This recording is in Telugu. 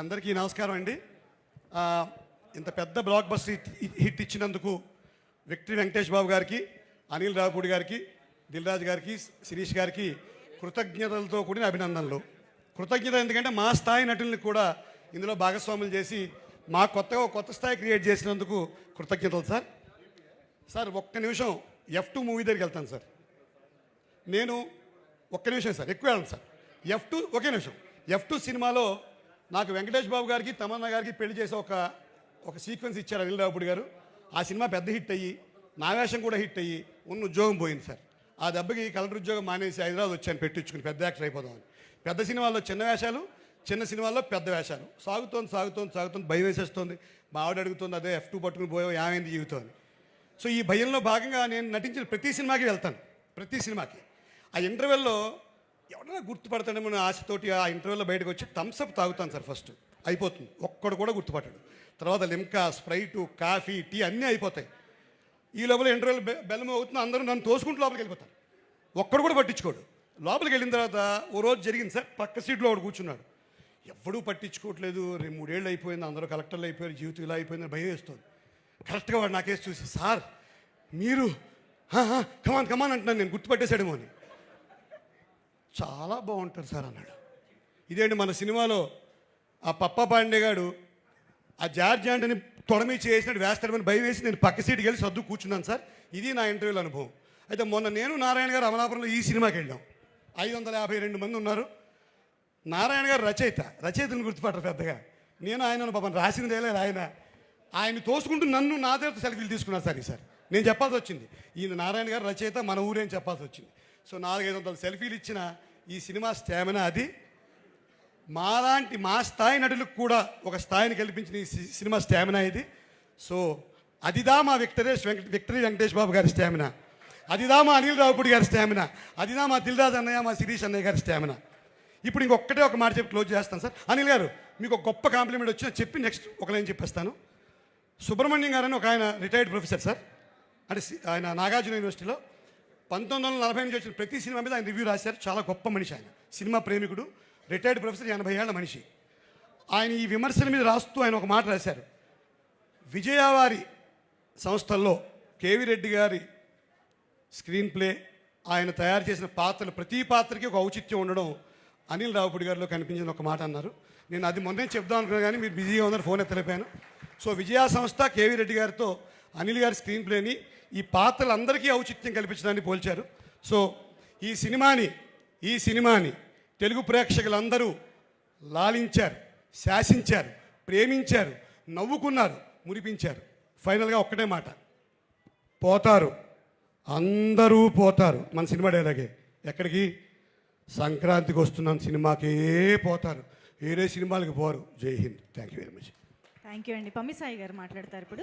అందరికీ నమస్కారం అండి. ఇంత పెద్ద బ్లాక్ బస్ హిట్ హిట్ ఇచ్చినందుకు విక్టరీ వెంకటేష్ బాబు గారికి అనిల్ రావుపూడి గారికి దిల్రాజు గారికి శిరీష్ గారికి కృతజ్ఞతలతో కూడిన అభినందనలు. కృతజ్ఞత ఎందుకంటే మా స్థాయి నటుల్ని కూడా ఇందులో భాగస్వాములు చేసి మా కొత్తగా కొత్త స్థాయి క్రియేట్ చేసినందుకు కృతజ్ఞతలు సార్. సార్ ఒక్క నిమిషం ఎఫ్ టూ మూవీ దగ్గరికి వెళ్తాను సార్. నేను ఒక్క నిమిషం సార్ ఎక్కువ వెళ్ళను సార్. ఎఫ్ టూ ఒకే నిమిషం. ఎఫ్ టూ సినిమాలో నాకు వెంకటేష్ బాబు గారికి తమన్నా గారికి పెళ్ళి చేసే ఒక ఒక సీక్వెన్స్ ఇచ్చారు అనిల్ గారు. ఆ సినిమా పెద్ద హిట్ అయ్యి నా వేషం కూడా హిట్ అయ్యి ఉన్న ఉద్యోగం పోయింది సార్. ఆ దెబ్బకి కలెక్టర్ ఉద్యోగం మానేసి హైదరాబాద్ వచ్చాను పెట్టించుకుని పెద్ద యాక్టర్ అయిపోదామని. పెద్ద సినిమాల్లో చిన్న వేషాలు చిన్న సినిమాల్లో పెద్ద వేషాలు. సాగుతోంది సాగుతోంది సాగుతోంది భయం వేసేస్తుంది. మా ఆవిడ అడుగుతుంది అదే ఎఫ్ టూ పట్టుకుని పోయావు ఏమైంది జీవితం? అని సో ఈ భయంలో భాగంగా నేను నటించిన ప్రతి సినిమాకి వెళ్తాను ప్రతి సినిమాకి. ఆ ఇంటర్వెల్లో ఎవరైనా గుర్తుపడతాడేమో ఆశతోటి ఆ ఇంటర్వ్యూలో బయటకు వచ్చి థమ్స్అప్ తాగుతాను సార్ ఫస్ట్ అయిపోతుంది. ఒక్కడు కూడా గుర్తుపట్టాడు. తర్వాత లిమ్కా స్ప్రైటు కాఫీ టీ అన్నీ అయిపోతాయి. ఈ లోపల ఇంటర్వ్యూలు బెల్లం అవుతుంది అందరూ నన్ను తోసుకుంటూ లోపలికి వెళ్ళిపోతారు. ఒక్కడు కూడా పట్టించుకోడు. లోపలికి వెళ్ళిన తర్వాత ఓ రోజు జరిగింది సార్ పక్క సీట్లో ఒకడు కూర్చున్నాడు. ఎవడూ పట్టించుకోవట్లేదు. రెండు మూడేళ్ళు అయిపోయింది అందరూ కలెక్టర్లు అయిపోయారు జీవితం ఇలా అయిపోయిందని భయం వేస్తుంది. కరెక్ట్గా వాడు నాకేసి చూసి సార్ మీరు కమాన్ కమాన్ అంటున్నాను నేను గుర్తుపట్టేశాడేమో అని. చాలా బాగుంటారు సార్ అన్నాడు. ఇదేంటి మన సినిమాలో ఆ పప్ప పాండే గారు ఆ జార్జ్ ఆంటని తొడమి చేసినట్టు వేస్తాడమని భయం వేసి నేను పక్క సీటుకి వెళ్ళి సర్దు కూర్చున్నాను సార్. ఇది నా ఇంటర్వ్యూల అనుభవం. అయితే మొన్న నేను నారాయణ గారు అమలాపురంలో ఈ సినిమాకి వెళ్ళాం. ఐదు వందల యాభై రెండు మంది ఉన్నారు. నారాయణ గారు రచయిత. రచయితను గుర్తుపట్టరు పెద్దగా. నేను ఆయన పాపం రాసింది లేదు ఆయన. ఆయన తోసుకుంటూ నన్ను నా దగ్గర సెల్ఫీలు తీసుకున్నారు సార్ ఈసారి. నేను చెప్పాల్సి వచ్చింది. ఈయన నారాయణ గారు రచయిత మన ఊరే అని చెప్పాల్సి వచ్చింది. సో నాలుగైదు వందల సెల్ఫీలు ఇచ్చిన ఈ సినిమా స్టామినా అది. మాలాంటి మా స్థాయి నటులకు కూడా ఒక స్థాయిని కల్పించిన ఈ సి- సినిమా స్టామినా ఇది. సో అదిదా మా విక్టరేష్ వెంకట విక్టరీ వెంకటేష్ బాబు గారి స్టామినా. అదిదా మా అనిల్ రావుపూడి గారి స్టామినా. అదిదా మా దిల్రాజ్ అన్నయ్య మా శిరీష్ అన్నయ్య గారి స్టామినా. ఇప్పుడు ఇంకొక్కటే ఒక మాట చెప్పి క్లోజ్ చేస్తాను సార్. అనిల్ గారు మీకు ఒక గొప్ప కాంప్లిమెంట్ వచ్చిన చెప్పి నెక్స్ట్ ఒక లైన్ చెప్పేస్తాను. సుబ్రహ్మణ్యం గారని ఒక ఆయన రిటైర్డ్ ప్రొఫెసర్ సార్. అంటే ఆయన నాగార్జున యూనివర్సిటీలో పంతొమ్మిది వందల నలభై నుంచి వచ్చిన ప్రతి సినిమా మీద ఆయన రివ్యూ రాశారు. చాలా గొప్ప మనిషి ఆయన. సినిమా ప్రేమికుడు రిటైర్డ్ ప్రొఫెసర్ ఎనభై ఏళ్ళ మనిషి. ఆయన ఈ విమర్శల మీద రాస్తూ ఆయన ఒక మాట రాశారు. విజయవారి సంస్థల్లో కేవి రెడ్డి గారి స్క్రీన్ ప్లే ఆయన తయారు చేసిన పాత్రలు ప్రతి పాత్రకి ఒక ఔచిత్యం ఉండడం అనిల్ రావుపూడి గారిలో కనిపించిన ఒక మాట అన్నారు. నేను అది మొన్నే చెప్దాం అనుకున్నాను కానీ మీరు బిజీగా ఉన్నారు ఫోన్ ఎత్తలేపాను సో విజయ సంస్థ కేవీ రెడ్డి గారితో అనిల్ గారి స్క్రీన్ ప్లేని ఈ పాత్రలందరికీ ఔచిత్యం కల్పించడాన్ని పోల్చారు. సో ఈ సినిమాని ఈ సినిమాని తెలుగు ప్రేక్షకులందరూ లాలించారు శాసించారు ప్రేమించారు నవ్వుకున్నారు మురిపించారు. ఫైనల్గా ఒక్కటే మాట. పోతారు. అందరూ పోతారు. మన సినిమా డైలాగే. ఎక్కడికి? సంక్రాంతికి వస్తున్నాం సినిమాకే పోతారు. వేరే సినిమాలకు పోరు. Jai Hind. Thank you very much. Thank you అండి. పమ్మిసాయి గారు మాట్లాడతారు ఇప్పుడు.